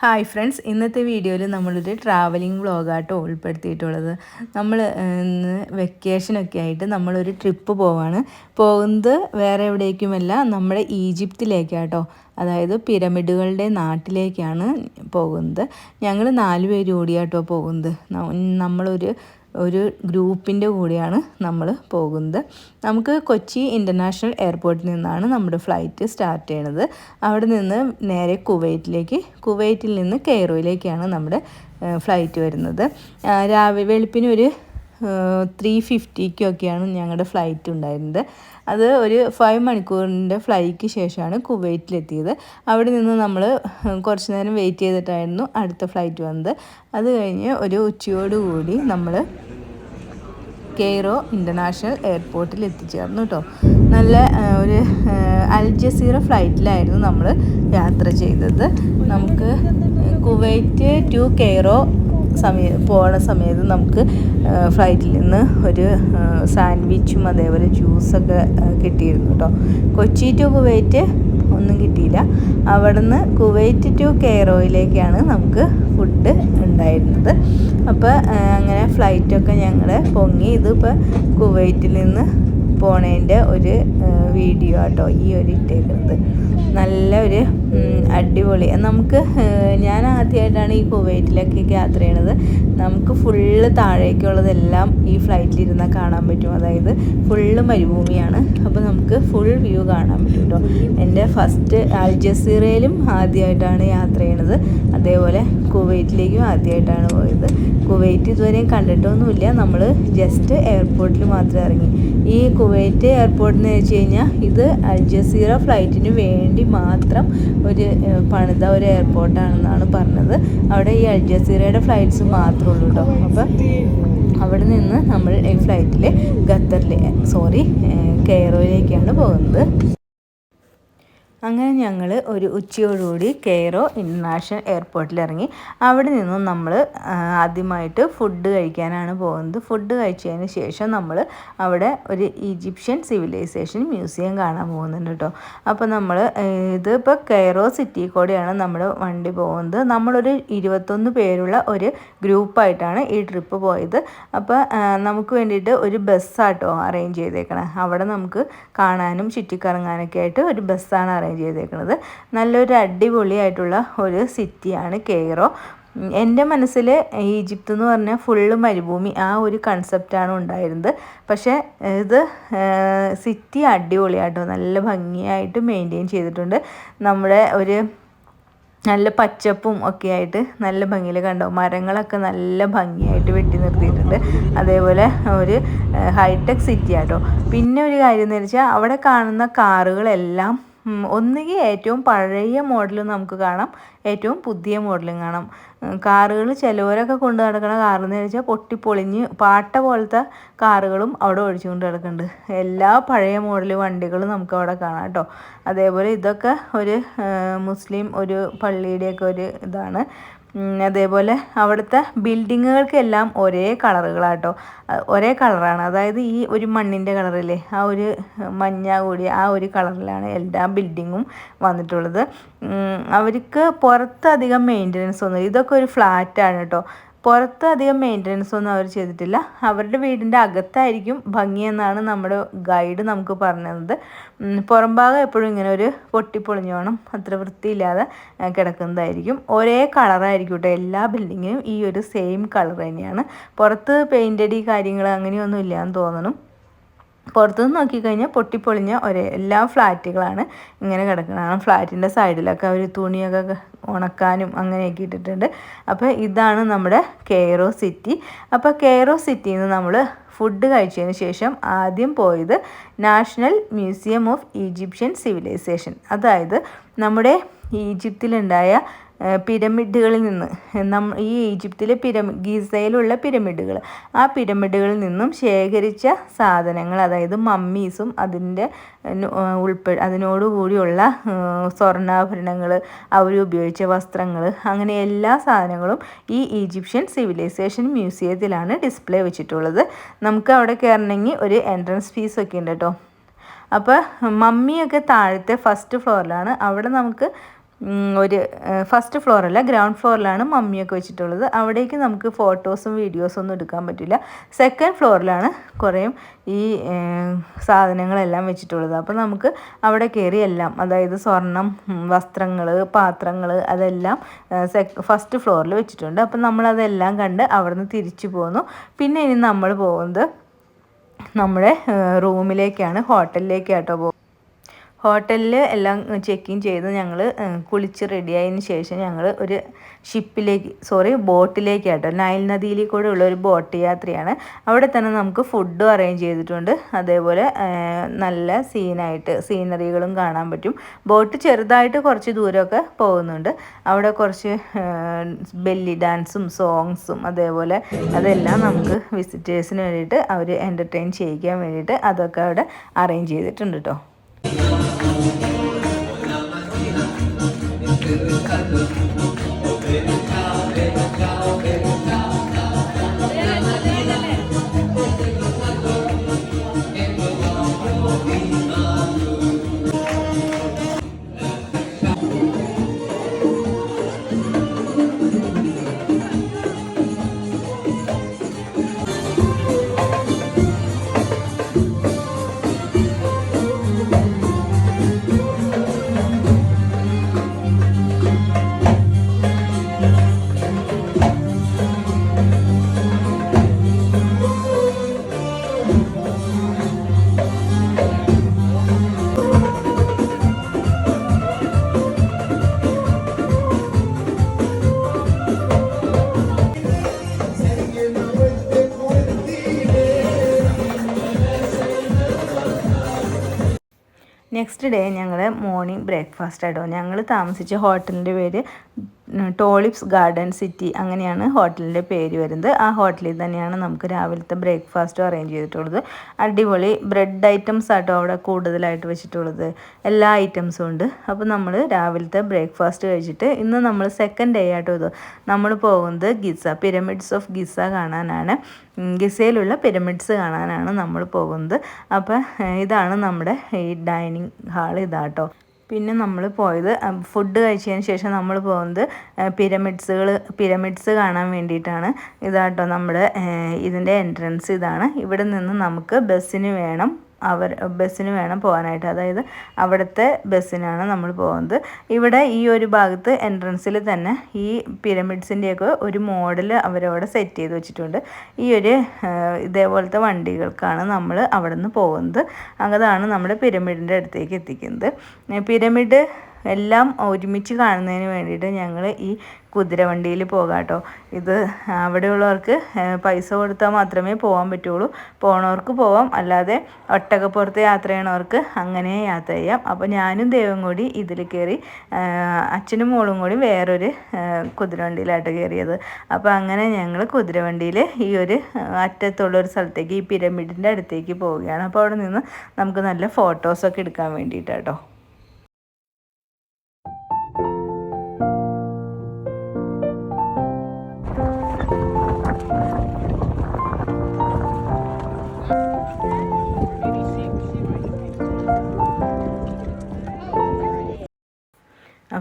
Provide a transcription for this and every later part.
Hi friends ഇന്നത്തെ വീഡിയോയിൽ നമ്മളൊരു ട്രാവലിംഗ് വ്ളോഗാട്ടോ ഉൾപ്പെടുത്തിയിട്ടുള്ളത്. നമ്മൾ ഇന്ന് വെക്കേഷനൊക്കെ ആയിട്ട് നമ്മളൊരു ട്രിപ്പ് പോവാണ്. പോകുന്നത് വേറെ എവിടേക്കുമല്ല നമ്മുടെ ഈജിപ്തിലേക്കാട്ടോ. അതായത് പിരമിഡുകളുടെ നാട്ടിലേക്കാണ് പോകുന്നത്. ഞങ്ങൾ നാല് പേര് ഓടിയാട്ടോ പോകുന്നത്. നമ്മളൊരു ഒരു ഗ്രൂപ്പിന്റെ കൂടെയാണ് നമ്മൾ പോകുന്നത്. നമുക്ക് കൊച്ചി ഇന്റർനാഷണൽ എയർപോർട്ടിൽ നിന്നാണ് നമ്മുടെ ഫ്ലൈറ്റ് സ്റ്റാർട്ട് ചെയ്യണത്. അവിടെ നിന്ന് നേരെ കുവൈറ്റിലേക്ക് കുവൈറ്റിൽ നിന്ന് കെയ്റോയിലേക്കാണ് നമ്മുടെ ഫ്ലൈറ്റ് വരുന്നത്. രാവിലെ വെളുപ്പിന് ഒരു ത്രീ ഫിഫ്റ്റിക്കൊക്കെയാണ് ഞങ്ങളുടെ ഫ്ലൈറ്റ് ഉണ്ടായിരുന്നത്. അത് ഒരു ഫൈവ് മണിക്കൂറിന്റെ ഫ്ലൈക്ക് ശേഷമാണ് കുവൈറ്റിലെത്തിയത്. അവിടെ നിന്ന് നമ്മൾ കുറച്ച് നേരം വെയിറ്റ് ചെയ്തിട്ടായിരുന്നു അടുത്ത ഫ്ലൈറ്റ് വന്നത്. അത് കഴിഞ്ഞ് ഒരു ഉച്ചയോടുകൂടി നമ്മൾ കെയ്റോ ഇന്റർനാഷണൽ എയർപോർട്ടിൽ എത്തിച്ചേർന്നു കേട്ടോ നല്ല ഒരു അൽ ജസീറ ഫ്ലൈറ്റിലായിരുന്നു നമ്മൾ യാത്ര ചെയ്തത്. നമുക്ക് കുവൈറ്റ് ടു കെയ്റോ സമയ പോണ സമയത്ത് നമുക്ക് ഫ്ലൈറ്റിൽ നിന്ന് ഒരു സാൻഡ്വിച്ചും അതേപോലെ ജ്യൂസൊക്കെ കിട്ടിയിരുന്നു കേട്ടോ കൊച്ചി ടു കുവൈറ്റ് ഒന്നും കിട്ടിയില്ല. അവിടുന്ന് കുവൈറ്റ് ടു കെയറോയിലേക്കാണ് നമുക്ക് ഫുഡ് ഉണ്ടായിരുന്നത്. അപ്പോൾ അങ്ങനെ ഫ്ലൈറ്റൊക്കെ ഞങ്ങൾ പൊങ്ങി. ഇതിപ്പോൾ കുവൈറ്റിൽ നിന്ന് പോണേന്റെ ഒരു വീഡിയോ ആട്ടോ ഈ ഒരു ഇട്ടേക്കുന്നത്. നല്ല ഒരു അടിപൊളി. നമുക്ക് ഞാൻ ആദ്യമായിട്ടാണ് ഈ കുവൈറ്റിലൊക്കെ യാത്ര ചെയ്യണത്. നമുക്ക് ഫുള്ള് താഴേക്കുള്ളതെല്ലാം ഈ ഫ്ലൈറ്റിൽ ഇരുന്നാൽ കാണാൻ പറ്റും. അതായത് ഫുള്ള് മരുഭൂമിയാണ്. അപ്പോൾ നമുക്ക് ഫുൾ വ്യൂ കാണാൻ പറ്റും കേട്ടോ എന്റെ ഫസ്റ്റ് അൽജസീറയിലും ആദ്യമായിട്ടാണ് യാത്ര ചെയ്യണത്. അതേപോലെ കുവൈറ്റിലേക്കും ആദ്യമായിട്ടാണ് പോയത്. കുവൈറ്റ് ഇതുവരെയും കണ്ടിട്ടൊന്നുമില്ല. നമ്മൾ ജസ്റ്റ് എയർപോർട്ടിൽ മാത്രമേ ഇറങ്ങി. ഈ കുവൈറ്റ് എയർപോർട്ട് എന്ന് വെച്ച് കഴിഞ്ഞാൽ ഇത് അൽജസീറ ഫ്ലൈറ്റിന് വേണ്ടി മാത്രം ഒരു പണിത ഒരു എയർപോർട്ടാണെന്നാണ് പറഞ്ഞത്. അവിടെ ഈ അൽ ജസീറയുടെ ഫ്ലൈറ്റ്സ് മാത്രമേ ഉള്ളൂ കേട്ടോ അപ്പം അവിടെ നിന്ന് നമ്മൾ ഈ ഫ്ലൈറ്റിൽ ഖത്തറിലെ സോറി കെയറോയിലേക്കാണ് പോകുന്നത്. അങ്ങനെ ഞങ്ങൾ ഒരു ഉച്ചയോടുകൂടി കെയറോ ഇന്റർനാഷണൽ എയർപോർട്ടിൽ ഇറങ്ങി അവിടെ നിന്നും നമ്മൾ ആദ്യമായിട്ട് ഫുഡ് കഴിക്കാനാണ് പോകുന്നത്. ഫുഡ് കഴിച്ചതിന് ശേഷം നമ്മൾ അവിടെ ഒരു ഈജിപ്ഷ്യൻ സിവിലൈസേഷൻ മ്യൂസിയം കാണാൻ പോകുന്നുണ്ട് കേട്ടോ അപ്പോൾ നമ്മൾ ഇതിപ്പോൾ കെയറോ സിറ്റി കൂടെയാണ് നമ്മൾ വണ്ടി പോകുന്നത്. നമ്മളൊരു ഇരുപത്തൊന്ന് പേരുള്ള ഒരു ഗ്രൂപ്പായിട്ടാണ് ഈ ട്രിപ്പ് പോയത്. അപ്പോൾ നമുക്ക് വേണ്ടിയിട്ട് ഒരു ബസ്സാട്ടോ അറേഞ്ച് ചെയ്തേക്കണേ. അവിടെ നമുക്ക് കാണാനും ചുറ്റിക്കറങ്ങാനൊക്കെ ആയിട്ട് ഒരു ബസ്സാണ് അറേഞ്ച് അറേഞ്ച് ചെയ്തേക്കുന്നത് നല്ലൊരു അടിപൊളിയായിട്ടുള്ള ഒരു സിറ്റിയാണ് കെയ്റോ എന്റെ മനസ്സിൽ ഈജിപ്ത് എന്ന് പറഞ്ഞാൽ ഫുള്ള് മരുഭൂമി ആ ഒരു കൺസെപ്റ്റാണ് ഉണ്ടായിരുന്നത്. പക്ഷേ ഇത് സിറ്റി അടിപൊളിയായിട്ടോ നല്ല ഭംഗിയായിട്ട് മെയിന്റെയിൻ ചെയ്തിട്ടുണ്ട്. നമ്മുടെ ഒരു നല്ല പച്ചപ്പും ഒക്കെ ആയിട്ട് നല്ല ഭംഗിയിൽ കണ്ടോ മരങ്ങളൊക്കെ നല്ല ഭംഗിയായിട്ട് വെട്ടി നിർത്തിയിട്ടുണ്ട്. അതേപോലെ ഒരു ഹൈടെക് സിറ്റി ആട്ടോ. പിന്നെ ഒരു കാര്യം എന്ന് വെച്ചാൽ അവിടെ കാണുന്ന കാറുകളെല്ലാം ഒന്നുകിൽ ഏറ്റവും പഴയ മോഡലും നമുക്ക് കാണാം ഏറ്റവും പുതിയ മോഡലും കാണാം. കാറുകൾ ചിലവരൊക്കെ കൊണ്ട് നടക്കുന്ന കാറെന്ന് വെച്ചാൽ പൊട്ടിപ്പൊളിഞ്ഞ് പാട്ട പോലത്തെ കാറുകളും അവിടെ ഒഴിച്ചുകൊണ്ട് കിടക്കുന്നുണ്ട് എല്ലാ പഴയ മോഡൽ വണ്ടികളും നമുക്ക് അവിടെ കാണാം കേട്ടോ. അതേപോലെ ഇതൊക്കെ ഒരു മുസ്ലിം ഒരു പള്ളിയുടെയൊക്കെ ഒരു ഇതാണ്. അതേപോലെ അവിടുത്തെ ബിൽഡിങ്ങുകൾക്കെല്ലാം ഒരേ കളറുകളാട്ടോ. ഒരേ കളറാണ്. അതായത് ഈ ഒരു മണ്ണിന്റെ കളറില്ലേ ആ ഒരു മഞ്ഞ കൂടി ആ ഒരു കളറിലാണ് എല്ലാ ബിൽഡിങ്ങും വന്നിട്ടുള്ളത്. അവർക്ക് പുറത്ത് അധികം മെയിന്റനൻസ് ഒന്നും ഇതൊക്കെ ഒരു ഫ്ലാറ്റാണ് കേട്ടോ. പുറത്ത് അധികം മെയിന്റനൻസ് ഒന്നും അവർ ചെയ്തിട്ടില്ല. അവരുടെ വീടിന്റെ അകത്തായിരിക്കും ഭംഗിയെന്നാണ് നമ്മുടെ ഗൈഡ് നമുക്ക് പറഞ്ഞത്. പുറം ഭാഗം എപ്പോഴും ഇങ്ങനെ ഒരു പൊട്ടിപ്പൊളിഞ്ഞു അത്ര വൃത്തിയില്ലാതെ കിടക്കുന്നതായിരിക്കും. ഒരേ കളറായിരിക്കും കേട്ടോ എല്ലാ ബിൽഡിങ്ങിനും ഈ ഒരു സെയിം കളർ തന്നെയാണ്. പുറത്ത് പെയിന്റടി കാര്യങ്ങൾ അങ്ങനെയൊന്നും ഇല്ലയെന്ന് തോന്നണം. പുറത്തുനിന്ന് നോക്കിക്കഴിഞ്ഞാൽ പൊട്ടിപ്പൊളിഞ്ഞ ഒരേ എല്ലാ ഫ്ലാറ്റുകളാണ് ഇങ്ങനെ കിടക്കുന്നത്. ഫ്ലാറ്റിന്റെ സൈഡിലൊക്കെ അവർ തുണിയൊക്കെ ഉണക്കാനും അങ്ങനെയൊക്കെ ഇട്ടിട്ടുണ്ട്. അപ്പോൾ ഇതാണ് നമ്മുടെ കെയറോ സിറ്റി. അപ്പോൾ കെയറോ സിറ്റിയിൽ നിന്ന് നമ്മൾ ഫുഡ് കഴിച്ചതിന് ശേഷം ആദ്യം പോയത് national museum of Egyptian civilization. അതായത് നമ്മുടെ ഈജിപ്തിലുണ്ടായ പിരമിഡുകളിൽ നിന്ന്. നമ്മ ഈ ഈജിപ്തിലെ പിരമി ഗീസയിലുള്ള പിരമിഡുകൾ. ആ പിരമിഡുകളിൽ നിന്നും ശേഖരിച്ച സാധനങ്ങൾ അതായത് മമ്മീസും അതിന്റെ ഉൾപ്പെ അതിനോടുകൂടിയുള്ള സ്വർണാഭരണങ്ങൾ അവർ ഉപയോഗിച്ച വസ്ത്രങ്ങൾ അങ്ങനെ എല്ലാ സാധനങ്ങളും ഈ ഈജിപ്ഷ്യൻ സിവിലൈസേഷൻ മ്യൂസിയത്തിലാണ് ഡിസ്പ്ലേ വെച്ചിട്ടുള്ളത്. നമുക്ക് അവിടെ കയറണമെങ്കിൽ ഒരു എൻട്രൻസ് ഫീസൊക്കെ ഉണ്ട് കേട്ടോ. അപ്പോൾ മമ്മിയൊക്കെ താഴത്തെ ഫസ്റ്റ് ഫ്ലോറിലാണ്. അവിടെ നമുക്ക് ഒരു ഫസ്റ്റ് ഫ്ലോറല്ല ഗ്രൗണ്ട് ഫ്ലോറിലാണ് മമ്മിയൊക്കെ വെച്ചിട്ടുള്ളത്. അവിടേക്ക് നമുക്ക് ഫോട്ടോസും വീഡിയോസും ഒന്നും എടുക്കാൻ പറ്റില്ല. സെക്കൻഡ് ഫ്ലോറിലാണ് കുറേ ഈ സാധനങ്ങളെല്ലാം വെച്ചിട്ടുള്ളത്. അപ്പോൾ നമുക്ക് അവിടെ കയറി എല്ലാം അതായത് സ്വർണം വസ്ത്രങ്ങൾ പാത്രങ്ങൾ അതെല്ലാം ഫസ്റ്റ് ഫ്ലോറിൽ വെച്ചിട്ടുണ്ട്. അപ്പം നമ്മളതെല്ലാം കണ്ട് അവിടുന്ന് തിരിച്ചു പോന്നു. പിന്നെ ഇനി നമ്മൾ പോകുന്നത് നമ്മുടെ റൂമിലേക്കാണ് ഹോട്ടലിലേക്കാട്ടോ പോകുന്നത്. ഹോട്ടലിൽ എല്ലാം ചെക്ക് ഇൻ ചെയ്ത് ഞങ്ങൾ കുളിച്ച് റെഡിയായതിന് ശേഷം ഞങ്ങൾ ഒരു ഷിപ്പിലേക്ക് സോറി ബോട്ടിലേക്ക് കേട്ടോ നൈൽ നദിയിൽ കൂടെ ഉള്ള ഒരു ബോട്ട് യാത്രയാണ്. അവിടെ തന്നെ നമുക്ക് ഫുഡും അറേഞ്ച് ചെയ്തിട്ടുണ്ട്. അതേപോലെ നല്ല സീനായിട്ട് സീനറികളും കാണാൻ പറ്റും. ബോട്ട് ചെറുതായിട്ട് കുറച്ച് ദൂരമൊക്കെ പോകുന്നുണ്ട്. അവിടെ കുറച്ച് ബെല്ലി ഡാൻസും സോങ്സും അതേപോലെ അതെല്ലാം നമുക്ക് വിസിറ്റേഴ്സിന് വേണ്ടിയിട്ട് അവർ എന്റർടൈൻ ചെയ്യിക്കാൻ വേണ്ടിയിട്ട് അതൊക്കെ അവിടെ അറേഞ്ച് ചെയ്തിട്ടുണ്ട് കേട്ടോ Obrigado. നെക്സ്റ്റ് ഡേ ഞങ്ങൾ മോർണിംഗ് ബ്രേക്ക്ഫാസ്റ്റ് ആയിട്ടോ ഞങ്ങൾ താമസിച്ച ഹോട്ടലിന്റെ പേര് ടോളിപ്സ് ഗാർഡൻ സിറ്റി അങ്ങനെയാണ് ഹോട്ടലിന്റെ പേര് വരുന്നത്. ആ ഹോട്ടലിൽ തന്നെയാണ് നമുക്ക് രാവിലത്തെ ബ്രേക്ക്ഫാസ്റ്റും അറേഞ്ച് ചെയ്തിട്ടുള്ളത്. അടിപൊളി ബ്രെഡ് ഐറ്റംസ് ആട്ടോ അവിടെ കൂടുതലായിട്ട് വെച്ചിട്ടുള്ളത്. എല്ലാ ഐറ്റംസും ഉണ്ട്. അപ്പോൾ നമ്മൾ രാവിലത്തെ ബ്രേക്ക്ഫാസ്റ്റ് കഴിച്ചിട്ട് ഇന്ന് നമ്മൾ സെക്കൻഡ് ഡേ ആട്ടോ ഇത്. നമ്മൾ പോകുന്നത് ഗിസ പിരമിഡ്സ് ഓഫ് ഗിസ കാണാനാണ്. ഗിസയിലുള്ള പിരമിഡ്സ് കാണാനാണ് നമ്മൾ പോകുന്നത്. അപ്പോൾ ഇതാണ് നമ്മുടെ ഈ ഡൈനിങ് ഹാൾ ഇതാട്ടോ. പിന്നെ നമ്മൾ പോയത് ഫുഡ് കഴിച്ചതിന് ശേഷം നമ്മൾ പോകുന്നത് പിരമിഡ്സുകൾ പിരമിഡ്സ് കാണാൻ വേണ്ടിയിട്ടാണ്. ഇതാട്ടോ നമ്മുടെ ഇതിന്റെ എൻട്രൻസ് ഇതാണ്. ഇവിടെ നിന്ന് നമുക്ക് ബസ്സിന് വേണം. അവർ ബസ്സിന് വേണം പോകാനായിട്ട്. അതായത് അവിടുത്തെ ബസ്സിനാണ് നമ്മൾ പോകുന്നത്. ഇവിടെ ഈ ഒരു ഭാഗത്ത് എൻട്രൻസിൽ തന്നെ ഈ പിരമിഡ്സിന്റെയൊക്കെ ഒരു മോഡൽ അവരവിടെ സെറ്റ് ചെയ്ത് വെച്ചിട്ടുണ്ട്. ഈ ഒരു ഇതേപോലത്തെ വണ്ടികൾക്കാണ് നമ്മൾ അവിടെ നിന്ന് പോകുന്നത്. അതാണ് നമ്മുടെ പിരമിഡിന്റെ അടുത്തേക്ക് എത്തിക്കുന്നത്. പിരമിഡ് എല്ലാം ഒരുമിച്ച് കാണുന്നതിന് വേണ്ടിയിട്ട് ഞങ്ങൾ ഈ കുതിരവണ്ടിയിൽ പോകാട്ടോ ഇത് അവിടെയുള്ളവർക്ക് പൈസ കൊടുത്താൽ മാത്രമേ പോകാൻ പറ്റുള്ളൂ. പോണവർക്ക് പോവാം. അല്ലാതെ ഒട്ടകപ്പുറത്ത് യാത്ര ചെയ്യണവർക്ക് അങ്ങനെ യാത്ര ചെയ്യാം. അപ്പോൾ ഞാനും ദൈവം കൂടി ഇതിൽ കയറി അച്ഛനും മോളും കൂടി വേറൊരു കുതിരവണ്ടിയിലായിട്ട് കയറിയത്. അപ്പോൾ അങ്ങനെ ഞങ്ങൾ കുതിരവണ്ടിയിൽ ഈ ഒരു അറ്റത്തുള്ള ഒരു സ്ഥലത്തേക്ക് ഈ പിരമിഡിന്റെ അടുത്തേക്ക് പോവുകയാണ്. അപ്പോൾ അവിടെ നിന്ന് നമുക്ക് നല്ല ഫോട്ടോസൊക്കെ എടുക്കാൻ വേണ്ടിയിട്ടാട്ടോ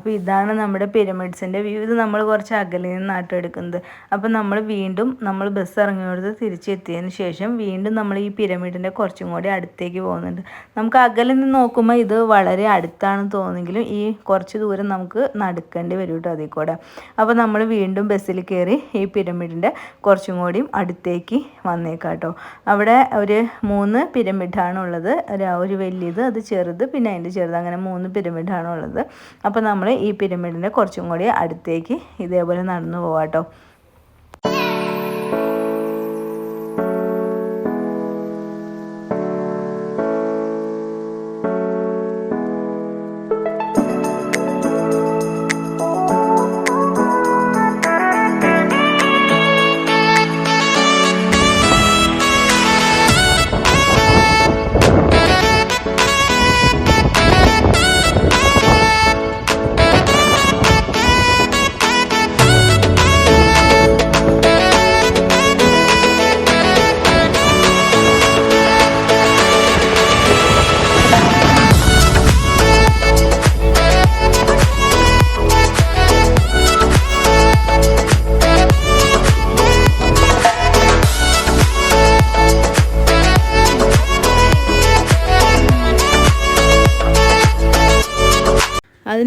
അപ്പോൾ ഇതാണ് നമ്മുടെ പിരമിഡ്സിന്റെ വ്യൂ. ഇത് നമ്മൾ കുറച്ച് അകലിൽ നിന്നാട്ടോ എടുക്കുന്നത്. അപ്പോൾ നമ്മൾ വീണ്ടും നമ്മൾ ബസ് ഇറങ്ങിയോടത്ത് തിരിച്ചെത്തിയതിന് ശേഷം വീണ്ടും നമ്മൾ ഈ പിരമിഡിന്റെ കുറച്ചും കൂടി അടുത്തേക്ക് പോകുന്നുണ്ട്. നമുക്ക് അകലിൽ നിന്ന് നോക്കുമ്പോൾ ഇത് വളരെ അടുത്താണെന്ന് തോന്നുമെങ്കിലും ഈ കുറച്ച് ദൂരം നമുക്ക് നടക്കേണ്ടി വരും കേട്ടോ അതിൽ കൂടെ. അപ്പോൾ നമ്മൾ വീണ്ടും ബസ്സിൽ കയറി ഈ പിരമിഡിന്റെ കുറച്ചും കൂടിയും അടുത്തേക്ക് വന്നേക്കാട്ടോ അവിടെ ഒരു മൂന്ന് പിരമിഡാണ് ഉള്ളത്. ഒരു വലിയത് അത് ചെറുത് പിന്നെ അതിന്റെ ചെറുത് അങ്ങനെ മൂന്ന് പിരമിഡാണ് ഉള്ളത്. അപ്പോൾ നമ്മൾ ഈ പിരമിഡിന്റെ കുറച്ചും കൂടി അടുത്തേക്ക് ഇതേപോലെ നടന്നു പോവാട്ടോ.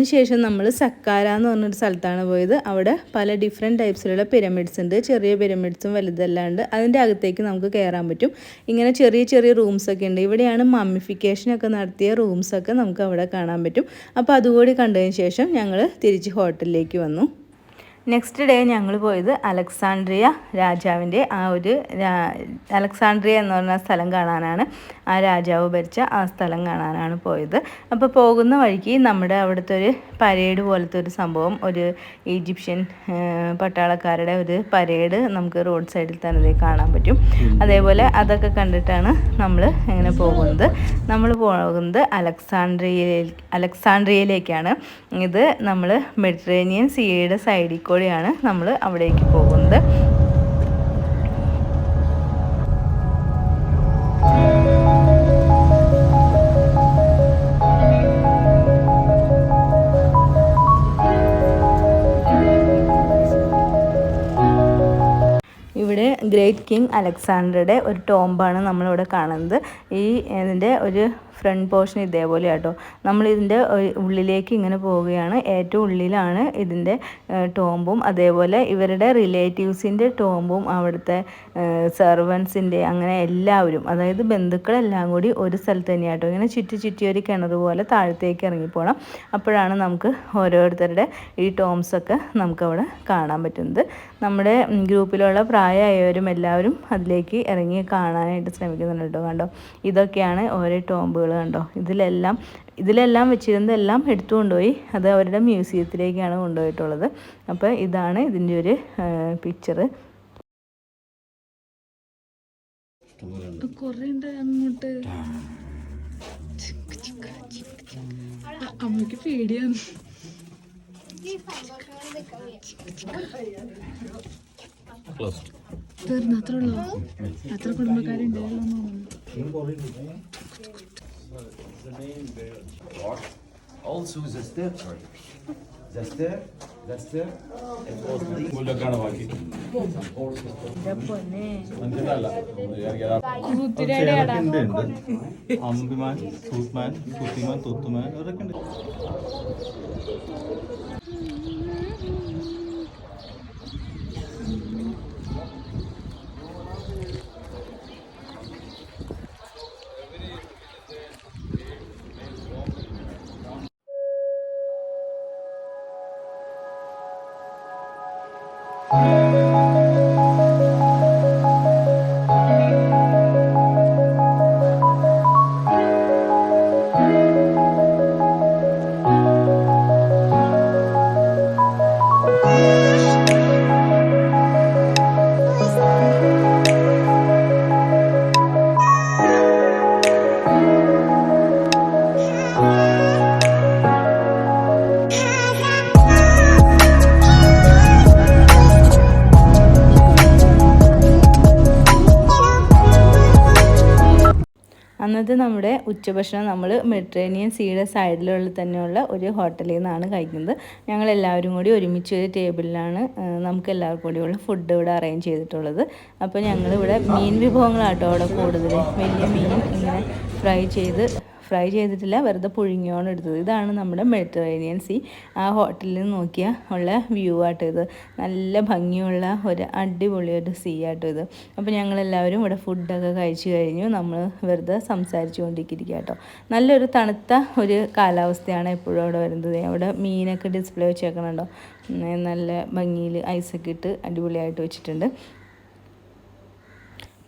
അതിനുശേഷം നമ്മൾ സക്കാര എന്ന് പറഞ്ഞൊരു സ്ഥലത്താണ് പോയത്. അവിടെ പല ഡിഫറെന്റ് ടൈപ്സിലുള്ള പിരമിഡ്സ് ഉണ്ട്. ചെറിയ പിരമിഡ്സും വലുതല്ലാണ്ട് അതിന്റെ അകത്തേക്ക് നമുക്ക് കയറാൻ പറ്റും. ഇങ്ങനെ ചെറിയ ചെറിയ റൂംസൊക്കെ ഉണ്ട്. ഇവിടെയാണ് മമ്മിഫിക്കേഷനൊക്കെ നടത്തിയ റൂംസൊക്കെ നമുക്ക് അവിടെ കാണാൻ പറ്റും. അപ്പോൾ അതുകൂടി കണ്ടതിന് ശേഷം ഞങ്ങൾ തിരിച്ച് ഹോട്ടലിലേക്ക് വന്നു. നെക്സ്റ്റ് ഡേ ഞങ്ങൾ പോയത് അലക്സാണ്ട്രിയ രാജാവിന്റെ ആ ഒരു അലക്സാണ്ട്രിയ എന്ന് പറഞ്ഞ സ്ഥലം കാണാനാണ്. ആ രാജാവ് ഭരിച്ച ആ സ്ഥലം കാണാനാണ് പോയത്. അപ്പോൾ പോകുന്ന വഴിക്ക് നമ്മുടെ അവിടുത്തെ ഒരു പരേഡ് പോലത്തെ ഒരു സംഭവം ഒരു ഈജിപ്ഷ്യൻ പട്ടാളക്കാരുടെ ഒരു പരേഡ് നമുക്ക് റോഡ് സൈഡിൽ തന്നെ കാണാൻ പറ്റും. അതേപോലെ അതൊക്കെ കണ്ടിട്ടാണ് നമ്മൾ ഇങ്ങനെ പോകുന്നത്. നമ്മൾ പോകുന്നത് അലക്സാണ്ട്രിയയിൽ അലക്സാണ്ട്രിയയിലേക്കാണ്. ഇത് നമ്മൾ മെഡിറ്ററേനിയൻ സീയുടെ സൈഡിൽ കൂടെയാണ് നമ്മൾ അവിടേക്ക് പോകുന്നത്. ഗ്രേറ്റ് കിങ് അലക്സാണ്ടറുടെ ഒരു ടോംബാണ് നമ്മളിവിടെ കാണുന്നത്. ഈ ഇതിന്റെ ഒരു ഫ്രണ്ട് പോർഷൻ ഇതേപോലെ ആട്ടോ. നമ്മളിതിന്റെ ഉള്ളിലേക്ക് ഇങ്ങനെ പോവുകയാണ്. ഏറ്റവും ഉള്ളിലാണ് ഇതിന്റെ ടോംബും അതേപോലെ ഇവരുടെ റിലേറ്റീവ്സിന്റെ ടോംബും അവിടുത്തെ സെർവൻസിന്റെ അങ്ങനെ എല്ലാവരും അതായത് ബന്ധുക്കളെല്ലാം കൂടി ഒരു സ്ഥലത്ത് തന്നെയാട്ടോ. ഇങ്ങനെ ചുറ്റി ചുറ്റി ഒരു കിണർ പോലെ താഴത്തേക്ക് ഇറങ്ങിപ്പോണം. അപ്പോഴാണ് നമുക്ക് ഓരോരുത്തരുടെ ഈ ടോംസൊക്കെ നമുക്കവിടെ കാണാൻ പറ്റുന്നത്. നമ്മുടെ ഗ്രൂപ്പിലുള്ള പ്രായമായവരും എല്ലാവരും അതിലേക്ക് ഇറങ്ങി കാണാനായിട്ട് ശ്രമിക്കുന്നുണ്ട് കേട്ടോ. കണ്ടോ? ഇതൊക്കെയാണ് ഓരോ ടോംബുകൾ കണ്ടോ? ഇതിലെല്ലാം ഇതിലെല്ലാം വെച്ചിരുന്നതെല്ലാം എടുത്തു കൊണ്ടുപോയി അത് അവരുടെ മ്യൂസിയത്തിലേക്കാണ് കൊണ്ടുപോയിട്ടുള്ളത്. അപ്പോൾ ഇതാണ് ഇതിന്റെ ഒരു പിക്ചർ അങ്ങോട്ട്. അമ്മയ്ക്ക് പേടിയാണ്. ഉള്ളോ. അത്ര കുടുംബക്കാരുണ്ടായിരുന്നു Old Susan Step, sorry. That's there, that's there. It was least. മുല്ലക്കാണ് ബാക്കി മഞ്ചട്ടല്ല കുതിരയുടെയാടാ അമ്പിമാൻ സൂത്മാൻ കുത്തിമാൻ തുത്തുമാൻ ഇവരൊക്കെ ഉണ്ട് നമ്മുടെ ഉച്ചഭക്ഷണം നമ്മൾ മെഡിറ്ററേനിയൻ സീയുടെ സൈഡിലുള്ള തന്നെയുള്ള ഒരു ഹോട്ടലിൽ നിന്നാണ് കഴിക്കുന്നത്. ഞങ്ങൾ എല്ലാവരും കൂടി ഒരുമിച്ച് ഒരു ടേബിളിലാണ് നമുക്ക് എല്ലാവർക്കും കൂടിയുള്ള ഫുഡ് ഇവിടെ അറേഞ്ച് ചെയ്തിട്ടുള്ളത്. അപ്പോൾ ഞങ്ങളിവിടെ മീൻ വിഭവങ്ങളാട്ടോ അവിടെ കൂടുതൽ വലിയ മീൻ ഇങ്ങനെ ഫ്രൈ ചെയ്ത് ഫ്രൈ ചെയ്തിട്ടില്ല വെറുതെ പുഴുങ്ങിയാണ് എടുത്തത്. ഇതാണ് നമ്മുടെ മെഡിറ്ററേനിയൻ സീ. ആ ഹോട്ടലിൽ നിന്ന് നോക്കിയാൽ ഉള്ള വ്യൂ ആട്ടോ ഇത്. നല്ല ഭംഗിയുള്ള ഒരു അടിപൊളി ഒരു സീ ആട്ടോ ഇത്. അപ്പോൾ ഞങ്ങളെല്ലാവരും ഇവിടെ ഫുഡൊക്കെ കഴിച്ചു കഴിഞ്ഞു. നമ്മൾ വെറുതെ സംസാരിച്ചു കൊണ്ടിരിക്കുക കേട്ടോ നല്ലൊരു തണുത്ത ഒരു കാലാവസ്ഥയാണ് എപ്പോഴും അവിടെ വരുന്നത്. അവിടെ മീനൊക്കെ ഡിസ്പ്ലേ വെച്ചേക്കണുണ്ടോ? നല്ല ഭംഗിയിൽ ഐസൊക്കെ ഇട്ട് അടിപൊളിയായിട്ട് വെച്ചിട്ടുണ്ട്.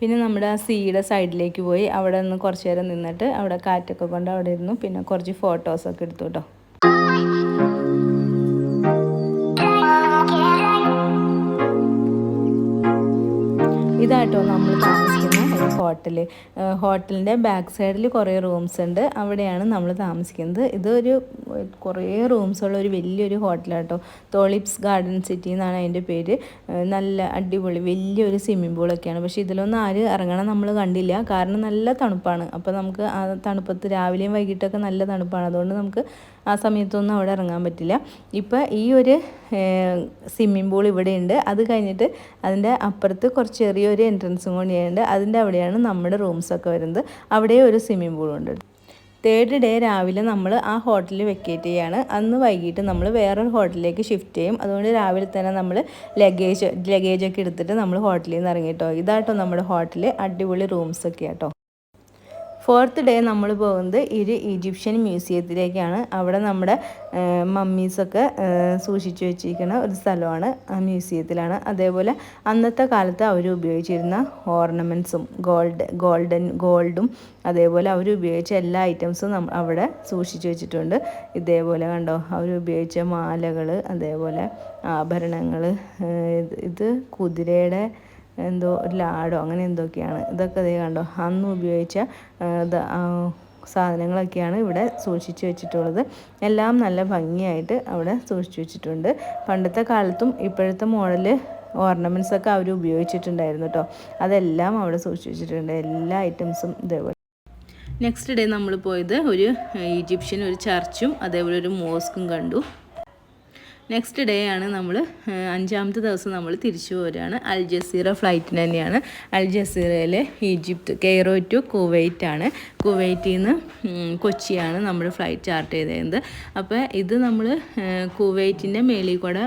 പിന്നെ നമ്മുടെ ആ സീയുടെ സൈഡിലേക്ക് പോയി അവിടെ നിന്ന് കുറച്ച് നേരം നിന്നിട്ട് അവിടെ കാറ്റൊക്കെ കൊണ്ട് അവിടെ ഇരുന്നു. പിന്നെ കുറച്ച് ഫോട്ടോസൊക്കെ എടുത്തു കേട്ടോ ഇതായിട്ടോ നമ്മൾ ഹോട്ടൽ ഹോട്ടലിന്റെ ബാക്ക് സൈഡിൽ കുറേ റൂംസ് ഉണ്ട്. അവിടെയാണ് നമ്മൾ താമസിക്കുന്നത്. ഇതൊരു കുറേ റൂംസ് ഉള്ള ഒരു വലിയൊരു ഹോട്ടലാട്ടോ. തോളിപ്സ് ഗാർഡൻ സിറ്റി എന്നാണ് അതിന്റെ പേര്. നല്ല അടിപൊളി വലിയൊരു സ്വിമ്മിംഗ് പൂളൊക്കെയാണ്. പക്ഷേ ഇതിലൊന്നും ആര് ഇറങ്ങണം നമ്മൾ കണ്ടില്ല. കാരണം നല്ല തണുപ്പാണ്. അപ്പോൾ നമുക്ക് ആ തണുപ്പത്ത് രാവിലെയും വൈകിട്ടൊക്കെ നല്ല തണുപ്പാണ്. അതുകൊണ്ട് നമുക്ക് ആ സമയത്തൊന്നും അവിടെ ഇറങ്ങാൻ പറ്റില്ല. ഇപ്പോൾ ഈ ഒരു സ്വിമ്മിംഗ് പൂൾ ഇവിടെ ഉണ്ട് അത് കഴിഞ്ഞിട്ട് അതിന്റെ അപ്പുറത്ത് കുറച്ച് ചെറിയൊരു എൻട്രൻസും കൂടിയുണ്ട് അതിന്റെ അവിടെയാണ് നമ്മുടെ റൂംസൊക്കെ വരുന്നത്. അവിടെ ഒരു സ്വിമ്മിംഗ് പൂളുണ്ട് തേർഡ് ഡേ രാവിലെ നമ്മൾ ആ ഹോട്ടലിൽ വെക്കേറ്റ് ചെയ്യാണ്. അന്ന് വൈകിട്ട് നമ്മൾ വേറൊരു ഹോട്ടലിലേക്ക് ഷിഫ്റ്റ് ചെയ്യും. അതുകൊണ്ട് രാവിലെ തന്നെ നമ്മൾ ലഗേജ് ലഗേജൊക്കെ എടുത്തിട്ട് നമ്മൾ ഹോട്ടലിൽ നിന്ന് ഇറങ്ങിയിട്ടോ ഇതാട്ടോ നമ്മുടെ ഹോട്ടൽ അടിപൊളി റൂംസൊക്കെ ആട്ടോ. ഫോർത്ത് ഡേ നമ്മൾ പോകുന്നത് ഒരു ഈജിപ്ഷ്യൻ മ്യൂസിയത്തിലേക്കാണ് അവിടെ നമ്മുടെ മമ്മീസൊക്കെ സൂക്ഷിച്ചു വെച്ചിരിക്കുന്ന ഒരു സ്ഥലമാണ് ആ മ്യൂസിയത്തിലാണ് അതേപോലെ അന്നത്തെ കാലത്ത് അവർ ഉപയോഗിച്ചിരുന്ന ഓർണമെന്റ്സും ഗോൾഡ് ഗോൾഡൻ ഗോൾഡും അതേപോലെ അവർ ഉപയോഗിച്ച എല്ലാ ഐറ്റംസും നമ്മൾ അവിടെ സൂക്ഷിച്ചു വെച്ചിട്ടുണ്ട്. ഇതേപോലെ കണ്ടോ അവർ ഉപയോഗിച്ച മാലകൾ അതേപോലെ ആഭരണങ്ങൾ ഇത് കുതിരയുടെ എന്തോ ഒരു ലാഡോ അങ്ങനെ എന്തൊക്കെയാണ്? ഇതൊക്കെ ദേ കണ്ടോ. അന്ന് ഉപയോഗിച്ച സാധനങ്ങളൊക്കെയാണ് ഇവിടെ സൂക്ഷിച്ചു വെച്ചിട്ടുള്ളത്. എല്ലാം നല്ല ഭംഗിയായിട്ട് അവിടെ സൂക്ഷിച്ചു വെച്ചിട്ടുണ്ട്. പണ്ടത്തെ കാലത്തും ഇപ്പോഴത്തെ മോഡൽ ഓർണമെന്റ്സ് ഒക്കെ അവർ ഉപയോഗിച്ചിട്ടുണ്ടായിരുന്നു കേട്ടോ അതെല്ലാം അവിടെ സൂക്ഷിച്ചു വെച്ചിട്ടുണ്ട്. എല്ലാ ഐറ്റംസും ഇതേപോലെ. നെക്സ്റ്റ് ഡേ നമ്മൾ പോയത് ഒരു ഈജിപ്ഷ്യൻ ഒരു ചർച്ചും അതേപോലെ ഒരു മോസ്കും കണ്ടു. നെക്സ്റ്റ് ഡേ ആണ് നമ്മൾ അഞ്ചാമത്തെ ദിവസം നമ്മൾ തിരിച്ചു പോരുകയാണ് അൽ ജസീറ ഫ്ലൈറ്റിന് തന്നെയാണ്. അൽ ജസീറയിൽ ഈജിപ്ത് കെയ്റോ ടു കുവൈറ്റ് ആണ്. കുവൈറ്റിൽ നിന്ന് കൊച്ചിയാണ് നമ്മൾ ഫ്ലൈറ്റ് ചാർട്ട് ചെയ്തത് അപ്പോൾ ഇത് നമ്മൾ കുവൈറ്റിന്റെ മേളിൽ കൂടെ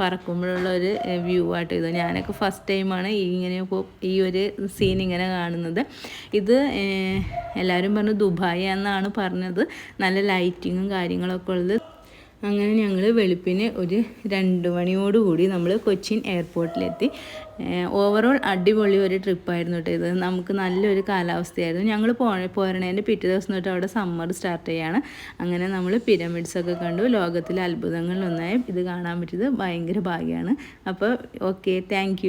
പറക്കുമ്പോഴുള്ള ഒരു വ്യൂ ആയിട്ട് ഇത്. ഞാനൊക്കെ ഫസ്റ്റ് ടൈമാണ് ഇങ്ങനെ ഈ ഒരു സീൻ ഇങ്ങനെ കാണുന്നത്. ഇത് എല്ലാവരും പറഞ്ഞു ദുബായ് എന്നാണ് പറഞ്ഞത്. നല്ല ലൈറ്റിങ്ങും കാര്യങ്ങളൊക്കെ ഉള്ളത്. അങ്ങനെ ഞങ്ങൾ വെളുപ്പിന് ഒരു രണ്ട് മണിയോടുകൂടി നമ്മൾ കൊച്ചിൻ എയർപോർട്ടിലെത്തി. ഓവറോൾ അടിപൊളി ഒരു ട്രിപ്പായിരുന്നു കേട്ടോ ഇത്. നമുക്ക് നല്ലൊരു കാലാവസ്ഥയായിരുന്നു. ഞങ്ങൾ പോ പോരണേന്റെ പിറ്റേ ദിവസം തൊട്ട് അവിടെ സമ്മർ സ്റ്റാർട്ട് ചെയ്യാണ്. അങ്ങനെ നമ്മൾ പിരമിഡ്സൊക്കെ കണ്ടു. ലോകത്തിലെ അത്ഭുതങ്ങളിലൊന്നായി. ഇത് കാണാൻ പറ്റിയത് ഭയങ്കര ഭാഗ്യമാണ് അപ്പോൾ ഓക്കെ താങ്ക്